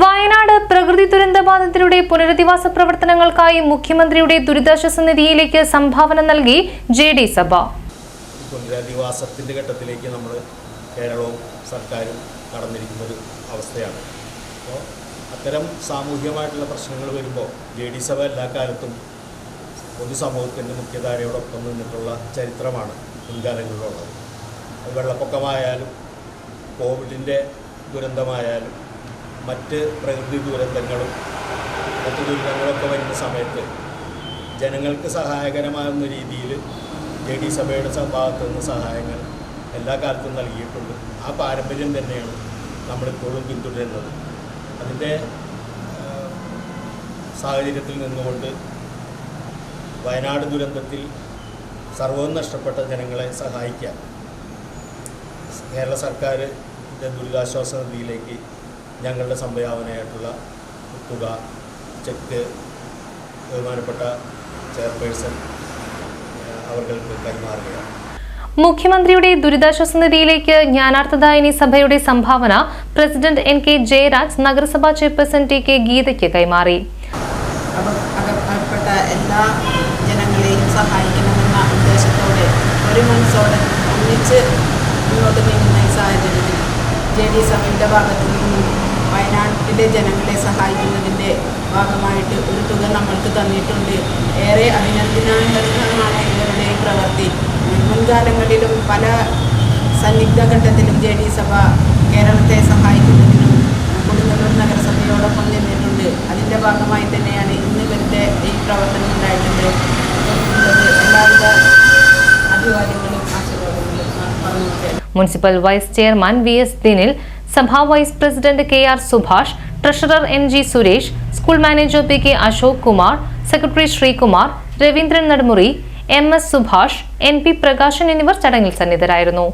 വയനാട് പ്രകൃതി ദുരന്തബാധിതരുടെ പുനരധിവാസ പ്രവർത്തനങ്ങൾക്കായി മുഖ്യമന്ത്രിയുടെ ദുരിതാശ്വാസ നിധിയിലേക്ക് സംഭാവന നൽകി ജെ ഡി സഭ. പുനരധിവാസത്തിന്റെ ഘട്ടത്തിലേക്ക് നമ്മൾ കേരളവും സർക്കാരും കടന്നിരിക്കുന്ന ഒരു അവസ്ഥയാണ്. അപ്പോൾ അത്തരം സാമൂഹികമായിട്ടുള്ള പ്രശ്നങ്ങൾ വരുമ്പോൾ ജെ ഡി സഭ എല്ലാ കാലത്തും പൊതുസമൂഹത്തിന്റെ മുഖ്യധാരയോടൊപ്പം നിന്നിട്ടുള്ള ചരിത്രമാണ് മുൻകാലങ്ങളിലുള്ളത്. വെള്ളപ്പൊക്കമായാലും കോവിഡിന്റെ ദുരന്തമായാലും മറ്റ് പ്രകൃതി ദുരന്തങ്ങളും മറ്റ് ദുരിതങ്ങളൊക്കെ വരുന്ന സമയത്ത് ജനങ്ങൾക്ക് സഹായകരമാകുന്ന രീതിയിൽ ജെ ഡി സഭയുടെ ഭാഗത്തു നിന്ന് സഹായങ്ങൾ എല്ലാ കാലത്തും നൽകിയിട്ടുണ്ട്. ആ പാരമ്പര്യം തന്നെയാണ് നമ്മളിപ്പോഴും പിന്തുടരുന്നത്. അതിന്റെ സാഹചര്യത്തിൽ നിന്നുകൊണ്ട് വയനാട് ദുരന്തത്തിൽ സർവവും നഷ്ടപ്പെട്ട ജനങ്ങളെ സഹായിക്കാൻ കേരള സർക്കാർ ദുരിതാശ്വാസ നിധിയിലേക്ക് ഞങ്ങളുടെ സംഭാവനയായിട്ടുള്ള തുക ചെക്ക് ബഹുമാനപ്പെട്ട ചെയർപേഴ്സൺ അവർക്ക് കൈമാറുകയാണ്. മുഖ്യമന്ത്രിയുടെ ദുരിതാശ്വാസ നിധിയിലേക്ക് ജ്ഞാനാർത്ഥദായനി സഭയുടെ സംഭാവന പ്രസിഡന്റ് എൻ കെ ജയരാജ് നഗരസഭാ ചെയർപേഴ്സൺ ടി കെ ഗീതയ്ക്ക് കൈമാറി. അകപ്പെട്ട എല്ലാ ജനങ്ങളെയും സഹായിക്കണമെന്ന ഉദ്ദേശത്തോടെ ഒരു മനസ്സോടെ ഒന്നിച്ച് മുന്നോട്ട് നീങ്ങുന്ന ഈ സാഹചര്യത്തിൽ ജെ ഡി സഭയുടെ ഭാഗത്തു നിന്നും വയനാട്ടിലെ ജനങ്ങളെ സഹായിക്കുന്നതിന്റെ ഭാഗമായിട്ട് ഒരു തുക നമ്മൾക്ക് തന്നിട്ടുണ്ട്. ഏറെ അഭിനന്ദനാർഹമാണ് ഇവരുടെ ഈ പ്രവൃത്തി. മുൻകാലങ്ങളിലും പല സന്നിഗ്ധ ഘട്ടത്തിലും ജെ ഡി സഭ കേരളത്തെ സഹായിക്കുന്നതിനും കൊടുങ്ങല്ലൂർ നഗരസഭയോടൊപ്പം നിന്നിട്ടുണ്ട്. അതിന്റെ ഭാഗമായി തന്നെയാണ് ഇന്ന് ഇവരുടെ ഈ പ്രവർത്തനം ഉണ്ടായിട്ടുണ്ട്. എല്ലാവിധ അഭിവാദ്യങ്ങളും ആശീർവാദങ്ങളും municipal vice chairman V S Dinil സഭാ vice president K R Subhash treasurer N G Suresh school manager P K Ashok Kumar secretary Sreekumar Raveendran Nadumuri M S Subhash N P Prakashan എന്നിവർ ചടങ്ങിൽ സന്നിധരായിരുന്നു.